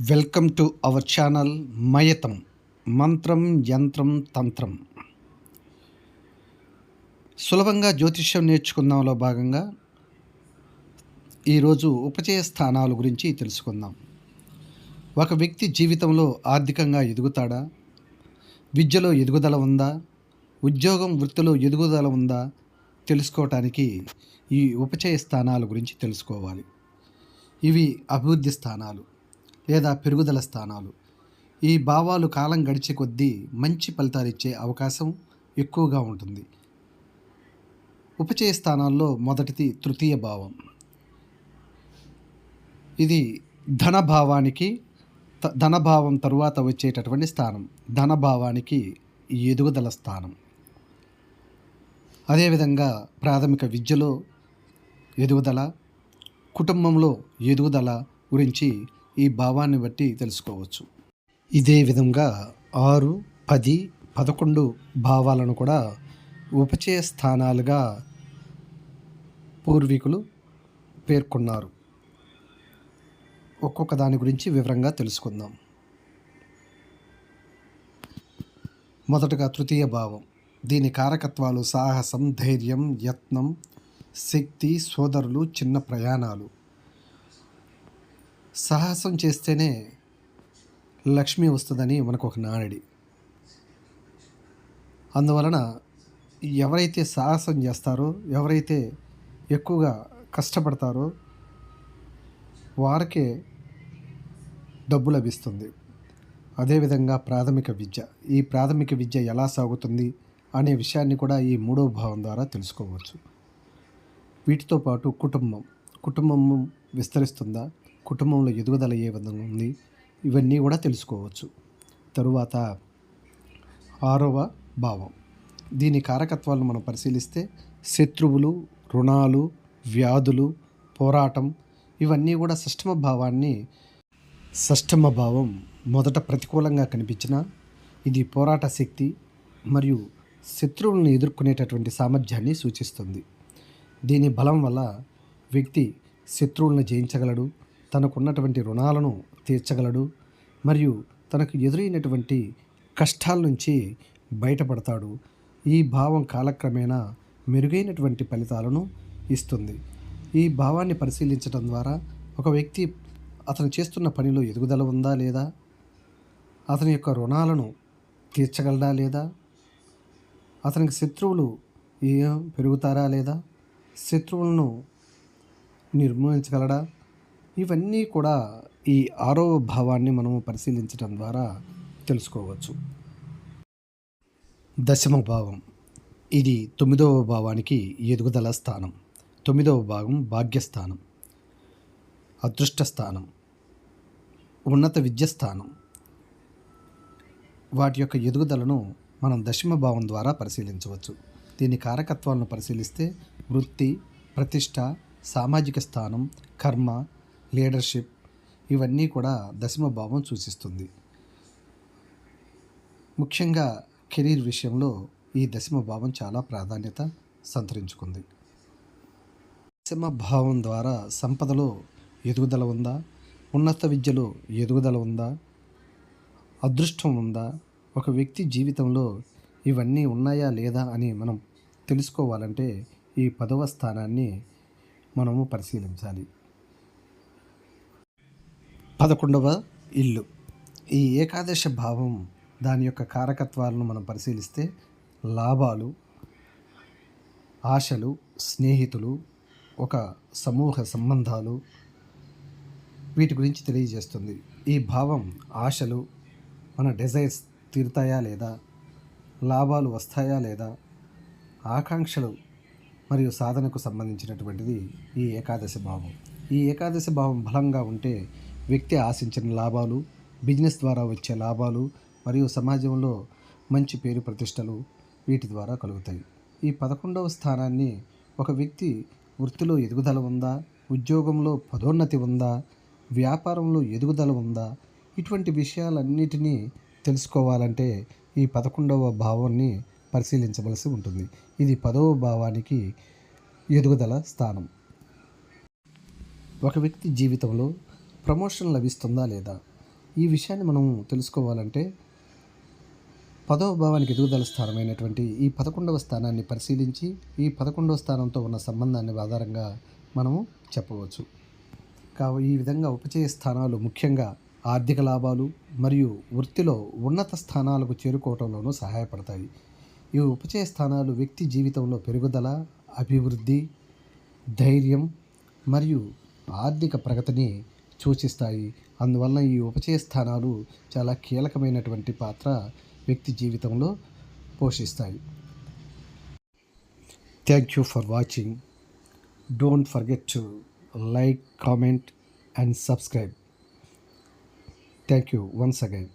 Welcome to our channel మయతం. మంత్రం యంత్రం తంత్రం. సులభంగా జ్యోతిష్యం నేర్చుకుందాంలో భాగంగా ఈరోజు ఉపచయ స్థానాల గురించి తెలుసుకుందాం. ఒక వ్యక్తి జీవితంలో ఆర్థికంగా ఎదుగుతాడా? విద్యలో ఎదుగుదల ఉందా? ఉద్యోగం వృత్తిలో ఎదుగుదల ఉందా? తెలుసుకోవటానికి ఈ ఉపచయ స్థానాల గురించి తెలుసుకోవాలి. ఇవి అభివృద్ధి స్థానాలు. లేదా పెరుగుదల స్థానాలు. ఈ భావాలు కాలం గడిచే కొద్దీ మంచి ఫలితాలు ఇచ్చే అవకాశం ఎక్కువగా ఉంటుంది. ఉపచయ స్థానాల్లో మొదటిది తృతీయ భావం. ఇది ధనభావానికి త- ధనభావం తరువాత వచ్చేటటువంటి స్థానం. ధనభావానికి ఎదుగుదల స్థానం. అదేవిధంగా ప్రాథమిక విద్యలో ఎదుగుదల కుటుంబంలో ఎదుగుదల గురించి ఈ భావాన్ని బట్టి తెలుసుకోవచ్చు. ఇదే విధంగా ఆరు పది పదకొండు భావాలను కూడా ఉపచయ స్థానాలుగా పూర్వీకులు పేర్కొన్నారు. ఒక్కొక్క దాని గురించి వివరంగా తెలుసుకుందాం. మొదటగా తృతీయ భావం. దీని కారకత్వాలు సాహసం ధైర్యం యత్నం శక్తి సోదరులు చిన్న ప్రయాణాలు. సాహసం చేస్తేనే లక్ష్మి వస్తుందని మనకు ఒక నానుడి. అందువలన ఎవరైతే సాహసం చేస్తారో ఎవరైతే ఎక్కువగా కష్టపడతారో వారికే డబ్బు లభిస్తుంది. అదేవిధంగా ప్రాథమిక విద్య. ఈ ప్రాథమిక విద్య ఎలా సాగుతుంది అనే విషయాన్ని కూడా ఈ మూడో భావం ద్వారా తెలుసుకోవచ్చు. వీటితో పాటు కుటుంబం. కుటుంబం విస్తరిస్తుందా? కుటుంబంలో ఎదుగుదల ఏ విధంగా ఉంది ఇవన్నీ కూడా తెలుసుకోవచ్చు. తరువాత ఆరవ భావం. దీని కారకత్వాలను మనం పరిశీలిస్తే శత్రువులు రుణాలు వ్యాధులు పోరాటం ఇవన్నీ కూడా సష్టమ భావాన్ని సష్టమ భావం మొదట ప్రతికూలంగా కనిపించిన ఇది పోరాట శక్తి మరియు శత్రువులను ఎదుర్కొనేటటువంటి సామర్థ్యాన్ని సూచిస్తుంది. దీని బలం వల్ల వ్యక్తి శత్రువులను జయించగలడు తనకున్నటువంటి రుణాలను తీర్చగలడు మరియు తనకు ఎదురైనటువంటి కష్టాల నుంచి బయటపడతాడు. ఈ భావం కాలక్రమేణా మెరుగైనటువంటి ఫలితాలను ఇస్తుంది. ఈ భావాన్ని పరిశీలించడం ద్వారా ఒక వ్యక్తి అతను చేస్తున్న పనిలో ఎదుగుదల ఉందా లేదా? అతని యొక్క రుణాలను తీర్చగలడా లేదా? అతనికి శత్రువులు ఏ పెరుగుతారా లేదా? శత్రువులను నిర్మూలించగలడా? ఇవన్నీ కూడా ఈ ఆరవ భావాన్ని మనము పరిశీలించడం ద్వారా తెలుసుకోవచ్చు. దశమ భావం. ఇది తొమ్మిదవ భావానికి ఎదుగుదల స్థానం. తొమ్మిదవ భాగం భాగ్యస్థానం. అదృష్ట స్థానం. ఉన్నత విద్య స్థానం. వాటి యొక్క ఎదుగుదలను మనం దశమ భావం ద్వారా పరిశీలించవచ్చు. దీని కారకత్వాలను పరిశీలిస్తే వృత్తి ప్రతిష్ట సామాజిక స్థానం కర్మ లీడర్షిప్ ఇవన్నీ కూడా దశమ భావం సూచిస్తుంది. ముఖ్యంగా కెరీర్ విషయంలో ఈ దశమ భావం చాలా ప్రాధాన్యత సంతరించుకుంది. దశమ భావం ద్వారా సంపదలో ఎదుగుదల ఉందా? ఉన్నత విద్యలో ఎదుగుదల ఉందా? అదృష్టం ఉందా? ఒక వ్యక్తి జీవితంలో ఇవన్నీ ఉన్నాయా లేదా అని మనం తెలుసుకోవాలంటే ఈ పదవ స్థానాన్ని మనము పరిశీలించాలి. పదకొండవ ఇల్లు. ఈ ఏకాదశ భావం దాని యొక్క కారకత్వాలను మనం పరిశీలిస్తే లాభాలు ఆశలు స్నేహితులు ఒక సమూహ సంబంధాలు వీటి గురించి తెలియజేస్తుంది. ఈ భావం ఆశలు మన డిజైర్స్ తీరుతాయా లేదా లాభాలు వస్తాయా లేదా ఆకాంక్షలు మరియు సాధనకు సంబంధించినటువంటిది ఈ ఏకాదశి భావం. ఈ ఏకాదశి భావం బలంగా ఉంటే వ్యక్తి ఆశించిన లాభాలు బిజినెస్ ద్వారా వచ్చే లాభాలు మరియు సమాజంలో మంచి పేరు ప్రతిష్టలు వీటి ద్వారా కలుగుతాయి. ఈ పదకొండవ స్థానాన్ని ఒక వ్యక్తి వృత్తిలో ఎదుగుదల ఉందా ఉద్యోగంలో పదోన్నతి ఉందా వ్యాపారంలో ఎదుగుదల ఉందా ఇటువంటి విషయాలన్నిటినీ తెలుసుకోవాలంటే ఈ పదకొండవ భావాన్ని పరిశీలించవలసి ఉంటుంది. ఇది పదవ భావానికి ఎదుగుదల స్థానం. ఒక వ్యక్తి జీవితంలో ప్రమోషన్ లభిస్తుందా లేదా? ఈ విషయాన్ని మనం తెలుసుకోవాలంటే పదవ భావానికి ఎదుగుదల స్థానమైనటువంటి ఈ పదకొండవ స్థానాన్ని పరిశీలించి ఈ పదకొండవ స్థానంతో ఉన్న సంబంధాన్ని ఆధారంగా మనము చెప్పవచ్చు. కావు ఈ విధంగా ఉపచయ స్థానాలు ముఖ్యంగా ఆర్థిక లాభాలు మరియు వృత్తిలో ఉన్నత స్థానాలకు చేరుకోవటంలోనూ సహాయపడతాయి. ఈ ఉపచయ స్థానాలు వ్యక్తి జీవితంలో పెరుగుదల అభివృద్ధి ధైర్యం మరియు ఆర్థిక ప్రగతిని సూచిస్తాయి. అందువలన ఈ ఉపచయ స్థానాలు చాలా కీలకమైనటువంటి పాత్ర వ్యక్తి జీవితంలో పోషిస్తాయి. Thank you for watching don't forget to like comment and subscribe thank you once again